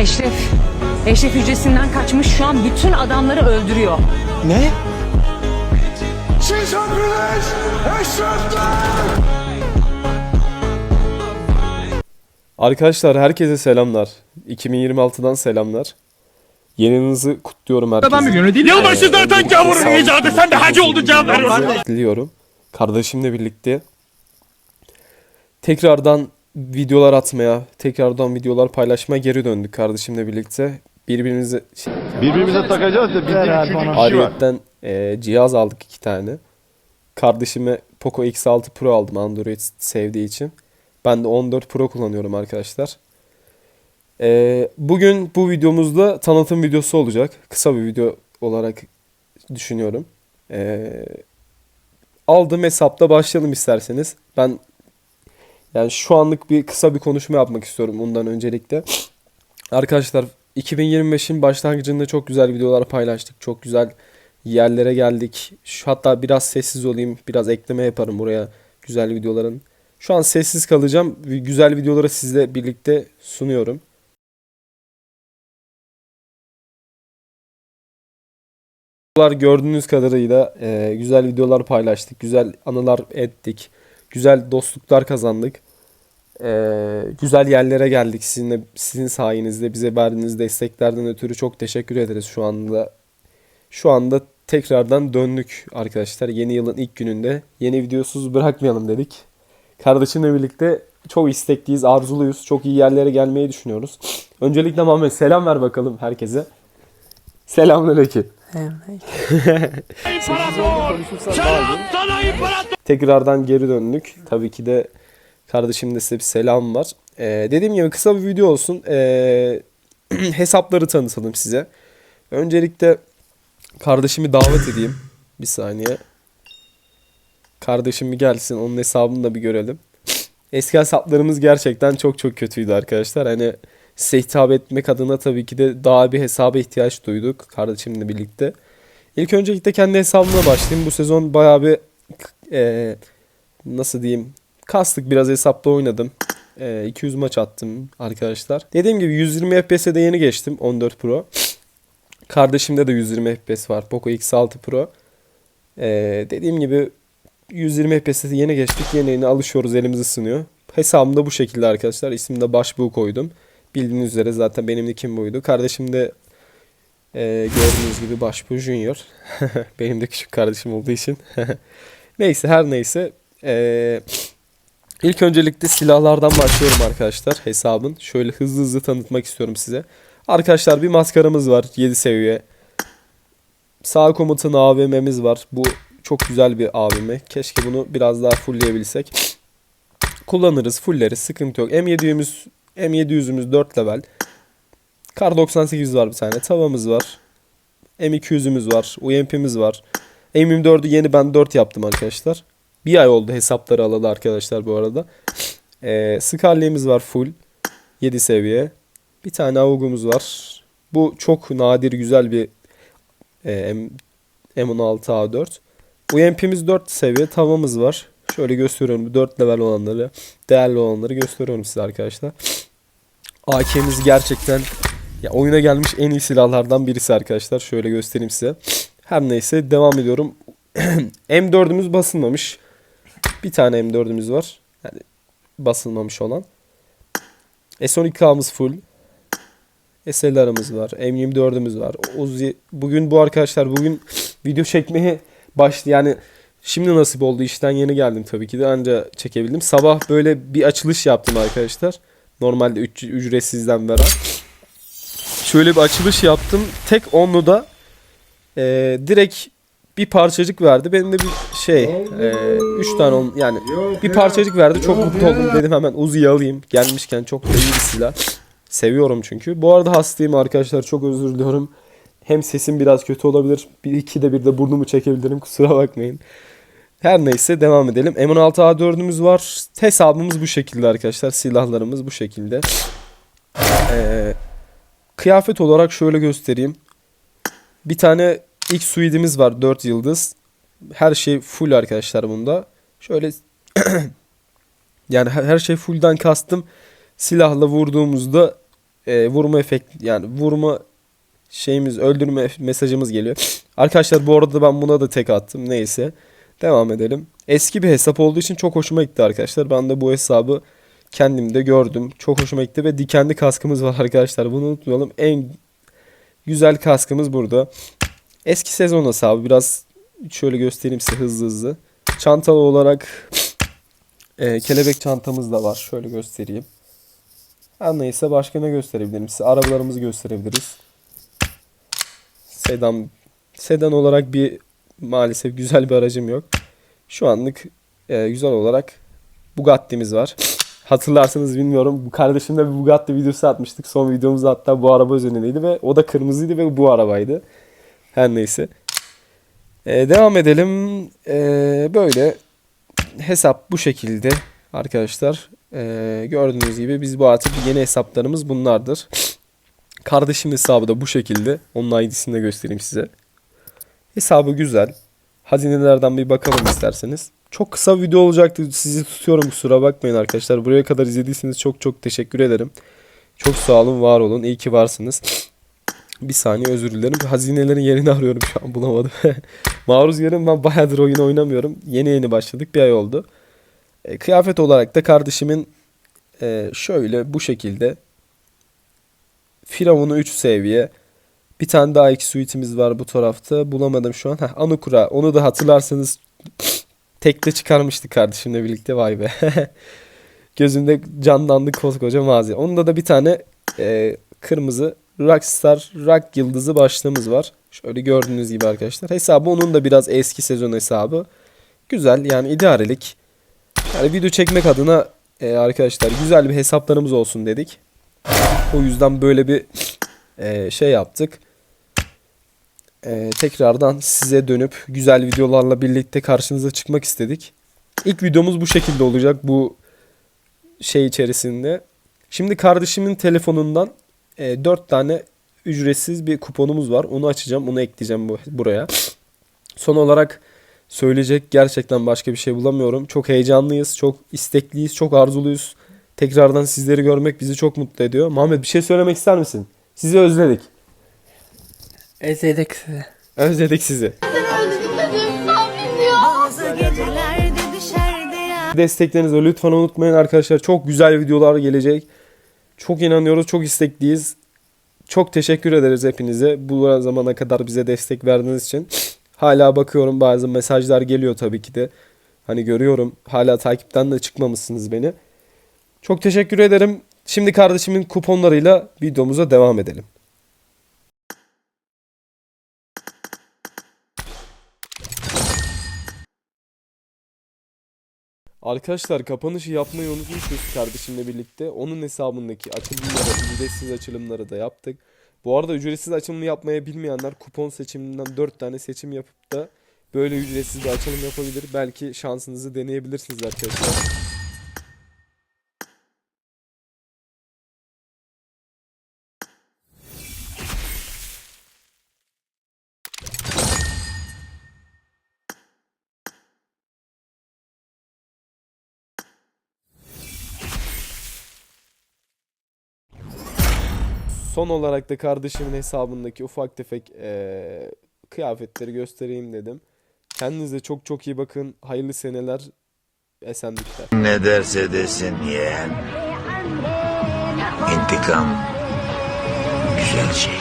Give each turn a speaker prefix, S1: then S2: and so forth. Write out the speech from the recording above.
S1: Eşref, Eşref hücresinden kaçmış şu an bütün adamları öldürüyor.
S2: Ne?
S3: Siz hepiniz!
S2: Arkadaşlar herkese selamlar. 2026'dan selamlar. Yeni yılınızı kutluyorum herkese.
S4: Yılbaşı zaten gavurun icadı sen de hacı oldun cevap veriyorsun.
S2: Diliyorum. Kardeşimle birlikte tekrardan videolar atmaya, tekrardan videolar paylaşmaya geri döndük kardeşimle birlikte. Birbirimize
S5: Birbirimize takacağız da bizim üçüncü kişi var.
S2: ayrıyetten e, cihaz aldık iki tane. Kardeşime Poco X6 Pro aldım Android sevdiği için. Ben de 14 Pro kullanıyorum arkadaşlar. E, bugün bu videomuzda tanıtım videosu olacak. Kısa bir video olarak düşünüyorum. E, aldığım hesapta başlayalım isterseniz. Ben yani şu anlık bir kısa bir konuşma yapmak istiyorum bundan öncelikle. Arkadaşlar 2025'in başlangıcında çok güzel videolar paylaştık. Çok güzel yerlere geldik. Şu, hatta biraz sessiz olayım. Biraz ekleme yaparım buraya güzel videoların. Şu an sessiz kalacağım. Güzel videoları sizle birlikte sunuyorum. Gördüğünüz kadarıyla e, güzel videolar paylaştık. Güzel anılar ettik. Güzel dostluklar kazandık. Ee, güzel yerlere geldik sizinle sizin sayenizde bize verdiğiniz desteklerden ötürü çok teşekkür ederiz şu anda. Şu anda tekrardan döndük arkadaşlar. Yeni yılın ilk gününde yeni videosuz bırakmayalım dedik. Kardeşimle birlikte çok istekliyiz, arzuluyuz. Çok iyi yerlere gelmeyi düşünüyoruz. Öncelikle Muhammed selam ver bakalım herkese. Selamünaleyküm.
S4: İmparator.
S2: Tekrardan geri döndük. Tabii ki de kardeşimde size bir selam var. Ee, dediğim gibi kısa bir video olsun. Ee, hesapları tanıtalım size. Öncelikle kardeşimi davet edeyim. Bir saniye. Kardeşim bir gelsin. Onun hesabını da bir görelim. Eski hesaplarımız gerçekten çok çok kötüydü arkadaşlar. Hani size hitap etmek adına tabii ki de daha bir hesaba ihtiyaç duyduk kardeşimle birlikte. İlk öncelikle kendi hesabımla başlayayım. Bu sezon bayağı bir e, nasıl diyeyim kastık biraz hesapla oynadım. E, 200 maç attım arkadaşlar. Dediğim gibi 120 FPS'e de yeni geçtim 14 Pro. Kardeşimde de 120 FPS var. Poco X6 Pro. E, dediğim gibi 120 FPS'e yeni geçtik. Yeni yeni alışıyoruz elimiz ısınıyor. Hesabım da bu şekilde arkadaşlar. İsmini de koydum. Bildiğiniz üzere zaten benim nickim buydu. Kardeşim de e, gördüğünüz gibi başbuğ junior. benim de küçük kardeşim olduğu için. neyse her neyse. E, ilk öncelikle silahlardan başlıyorum arkadaşlar hesabın. Şöyle hızlı hızlı tanıtmak istiyorum size. Arkadaşlar bir maskaramız var 7 seviye. Sağ komutan AVM'miz var. Bu çok güzel bir AVM. Keşke bunu biraz daha fullleyebilsek. Kullanırız, fulleriz. Sıkıntı yok. M700'ümüz M700'ümüz 4 level. Kar 98 var bir tane. Tavamız var. M200'ümüz var. UMP'miz var. M24'ü yeni ben 4 yaptım arkadaşlar. Bir ay oldu hesapları alalı arkadaşlar bu arada. Ee, Scarlet'imiz var full. 7 seviye. Bir tane avugumuz var. Bu çok nadir güzel bir e, M, M16 A4. UMP'miz 4 seviye. Tavamız var. Şöyle gösteriyorum. 4 level olanları, değerli olanları gösteriyorum size arkadaşlar. AK'miz gerçekten ya oyuna gelmiş en iyi silahlardan birisi arkadaşlar. Şöyle göstereyim size. Her neyse devam ediyorum. M4'ümüz basılmamış. Bir tane M4'ümüz var. Yani basılmamış olan. S12K'mız full. SLR'ımız var. M24'ümüz var. Uzi bugün bu arkadaşlar bugün video çekmeye başladı. Yani şimdi nasip oldu. işten yeni geldim tabii ki de anca çekebildim. Sabah böyle bir açılış yaptım arkadaşlar. Normalde üc- ücretsizden beraber. Şöyle bir açılış yaptım. Tek onlu da e, direkt bir parçacık verdi. Benim de bir şey, e, üç tane on, yani bir parçacık verdi. Çok mutlu oldum dedim hemen Uzi'yi alayım. Gelmişken çok da iyi bir silah. Seviyorum çünkü. Bu arada hastayım arkadaşlar. Çok özür diliyorum. Hem sesim biraz kötü olabilir. Bir iki de bir de burnumu çekebilirim. Kusura bakmayın. Her neyse devam edelim. M16 A4'ümüz var. Hesabımız bu şekilde arkadaşlar. Silahlarımız bu şekilde. Ee, kıyafet olarak şöyle göstereyim. Bir tane ilk suidimiz var 4 yıldız. Her şey full arkadaşlar bunda. Şöyle yani her şey full'dan kastım. Silahla vurduğumuzda e, vurma efekt yani vurma şeyimiz öldürme mesajımız geliyor. Arkadaşlar bu arada ben buna da tek attım. Neyse. Devam edelim. Eski bir hesap olduğu için çok hoşuma gitti arkadaşlar. Ben de bu hesabı kendimde gördüm. Çok hoşuma gitti ve dikenli kaskımız var arkadaşlar. Bunu unutmayalım. En güzel kaskımız burada. Eski sezon hesabı biraz şöyle göstereyim size hızlı hızlı. Çantalı olarak e, kelebek çantamız da var. Şöyle göstereyim. Her neyse başka ne gösterebilirim size? Arabalarımızı gösterebiliriz. Sedan sedan olarak bir maalesef güzel bir aracım yok. Şu anlık e, güzel olarak Bugatti'miz var. Hatırlarsanız bilmiyorum. Kardeşimle bir Bugatti videosu atmıştık. Son videomuz hatta bu araba üzerineydi ve o da kırmızıydı ve bu arabaydı. Her neyse. E, devam edelim. E, böyle hesap bu şekilde arkadaşlar. E, gördüğünüz gibi biz bu artık yeni hesaplarımız bunlardır. Kardeşim hesabı da bu şekilde. Onun ID'sini de göstereyim size. Hesabı güzel. Hazinelerden bir bakalım isterseniz. Çok kısa video olacaktı. Sizi tutuyorum kusura bakmayın arkadaşlar. Buraya kadar izlediyseniz çok çok teşekkür ederim. Çok sağ olun, var olun. İyi ki varsınız. Bir saniye özür dilerim. Hazinelerin yerini arıyorum şu an bulamadım. Maruz yerim ben bayağıdır oyun oynamıyorum. Yeni yeni başladık. Bir ay oldu. E, kıyafet olarak da kardeşimin e, şöyle bu şekilde Firavun'u 3 seviye. Bir tane daha iki suitimiz var bu tarafta. Bulamadım şu an. Heh, Anukura. Onu da hatırlarsanız tekte çıkarmıştık kardeşimle birlikte. Vay be. Gözümde canlandı koskoca mazi. Onda da bir tane e, kırmızı Rockstar Rock yıldızı başlığımız var. Şöyle gördüğünüz gibi arkadaşlar. Hesabı onun da biraz eski sezon hesabı. Güzel yani idarelik. Yani video çekmek adına e, arkadaşlar güzel bir hesaplarımız olsun dedik. O yüzden böyle bir e, şey yaptık. E, tekrardan size dönüp güzel videolarla birlikte karşınıza çıkmak istedik. İlk videomuz bu şekilde olacak bu şey içerisinde. Şimdi kardeşimin telefonundan e, 4 tane ücretsiz bir kuponumuz var. Onu açacağım. Onu ekleyeceğim bu, buraya. Son olarak söyleyecek gerçekten başka bir şey bulamıyorum. Çok heyecanlıyız. Çok istekliyiz. Çok arzuluyuz. Tekrardan sizleri görmek bizi çok mutlu ediyor. Muhammed bir şey söylemek ister misin? Sizi özledik.
S6: Ezledik sizi.
S2: Özledik sizi. Desteklerinizi lütfen unutmayın arkadaşlar. Çok güzel videolar gelecek. Çok inanıyoruz, çok istekliyiz. Çok teşekkür ederiz hepinize. Bu zamana kadar bize destek verdiğiniz için. Hala bakıyorum bazı mesajlar geliyor tabii ki de. Hani görüyorum hala takipten de çıkmamışsınız beni. Çok teşekkür ederim. Şimdi kardeşimin kuponlarıyla videomuza devam edelim. Arkadaşlar kapanışı yapmayı unutmuşuz kardeşimle birlikte. Onun hesabındaki açılımları, ücretsiz açılımları da yaptık. Bu arada ücretsiz açılımı yapmayı bilmeyenler kupon seçiminden 4 tane seçim yapıp da böyle ücretsiz bir açılım yapabilir. Belki şansınızı deneyebilirsiniz arkadaşlar. Son olarak da kardeşimin hesabındaki ufak tefek eee, kıyafetleri göstereyim dedim. Kendinize çok çok iyi bakın. Hayırlı seneler. Esenlikler.
S7: Ne derse desin yeğen. İntikam güzel şey.